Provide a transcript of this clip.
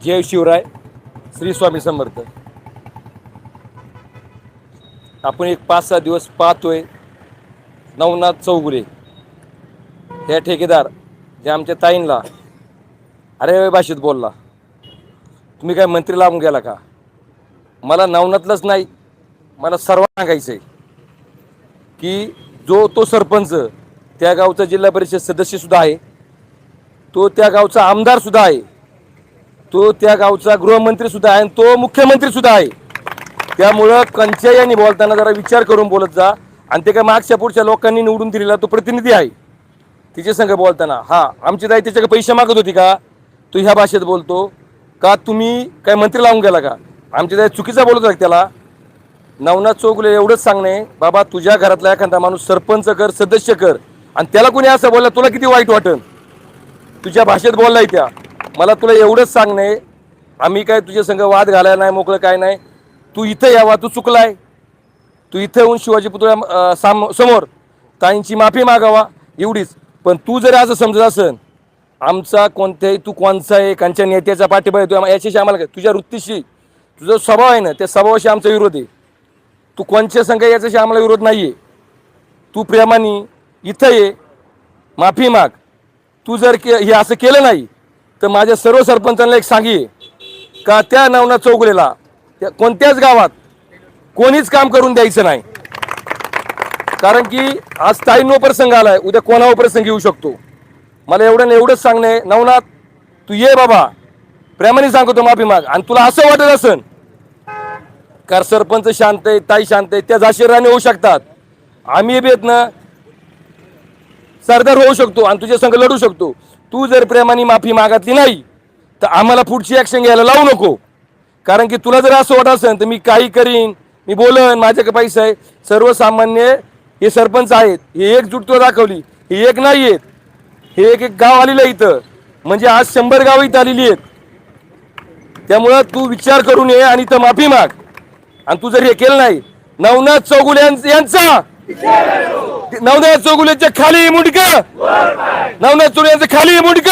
जय शिवराय श्री स्वामी समर्थ. आपण एक पाच सहा दिवस पाहतोय नवनाथ चौगुले. ह्या ठेकेदार जे आमच्या ताईंला अरे भाषेत बोलला. तुम्ही काय मंत्री लावून गेला का? मला नवनाथलंच नाही मला सर्वांना सांगायचं आहे की जो तो सरपंच त्या गावचा जिल्हा परिषद सदस्य सुद्धा आहे तो त्या गावचा आमदारसुद्धा आहे. तो त्या गावचा गृहमंत्री सुद्धा आहे आणि तो मुख्यमंत्री सुद्धा आहे. त्यामुळं कंच्या यांनी बोलताना जरा विचार करून बोलत जा. आणि ते काय मागच्या पुढच्या लोकांनी निवडून दिलेला तो प्रतिनिधी आहे. तिच्या संघ बोलताना हा आमची ताई त्याच्याकडे पैसे मागत होती का? तू ह्या भाषेत बोलतो का तुम्ही काय मंत्री लावून गेला का? आमची ताई चुकीचा बोलत होता त्याला. नवनाथ चौकले एवढंच सांगणे बाबा तुझ्या घरातला एखादा माणूस सरपंच कर सदस्य कर. आणि त्याला कोणी असं बोलला तुला किती वाईट वाटन? तुझ्या भाषेत बोललाय त्या. मला तुला एवढंच सांगणे आम्ही काय तुझ्या संग वाद घालायला नाही मोकळं काय नाही. तू इथं यावा तू चुकलाय. तू इथं येऊन शिवाजी पुतळ्या साम समोर ताईंची माफी मागावा एवढीच. पण तू जर असं समजत असन आमचा कोणत्याही तू कोणचा आहे कांच्या नेत्याचा पाठिंबा आहे तू याच्याशी आम्हाला काय तुझ्या वृत्तीशी तुझा स्वभाव आहे ना त्या स्वभावाशी आमचा विरोध आहे. तू कोणच्या संघ याच्याशी आम्हाला विरोध नाही आहे तू प्रेमाने इथं ये माफी माग. तू जर के हे असं केलं नाही तर माझ्या सर्व सरपंचांना एक सांगी का त्या नवनाथ चौगुलेला त्या कोणत्याच गावात कोणीच काम करून द्यायचं नाही. कारण की आज ताईंनो प्रसंग आलाय उद्या कोणावर प्रसंग येऊ शकतो. मला एवढं एवढंच सांगणे नवनाथ तू ये बाबा. प्रेमाने सांगतो माफी माग. आणि तुला असं वाटत असन कार सरपंच शांत आहे ताई शांत आहे त्या जाशीराने होऊ शकतात. आम्ही बी ना सरदार होऊ शकतो आणि तुझ्या संघ लढू शकतो. तू जर प्रेमाने माफी मागितली नाही तर आम्हाला पुढची ॲक्शन घ्यायला लावू नको. कारण की तुला जर असं वाटत असेल तर मी काही करीन मी बोलन माझ्याकडे पैसा आहे सर्वसामान्य हे सरपंच आहेत. हे एक एकजुटता दाखवली हे एक नाही आहेत. हे एक एक गाव आलेलं आहे इथं. म्हणजे आज शंभर गावं इथं आलेली आहेत. त्यामुळं तू विचार करून ये आणि इथं माफी माग. आणि तू जर हे केलं नाही नवनाथ चौगुले यांचा नवनाथ चौगुलेच्या खाली मुंडक. नवनाथ चौगुले खाली मुंडक.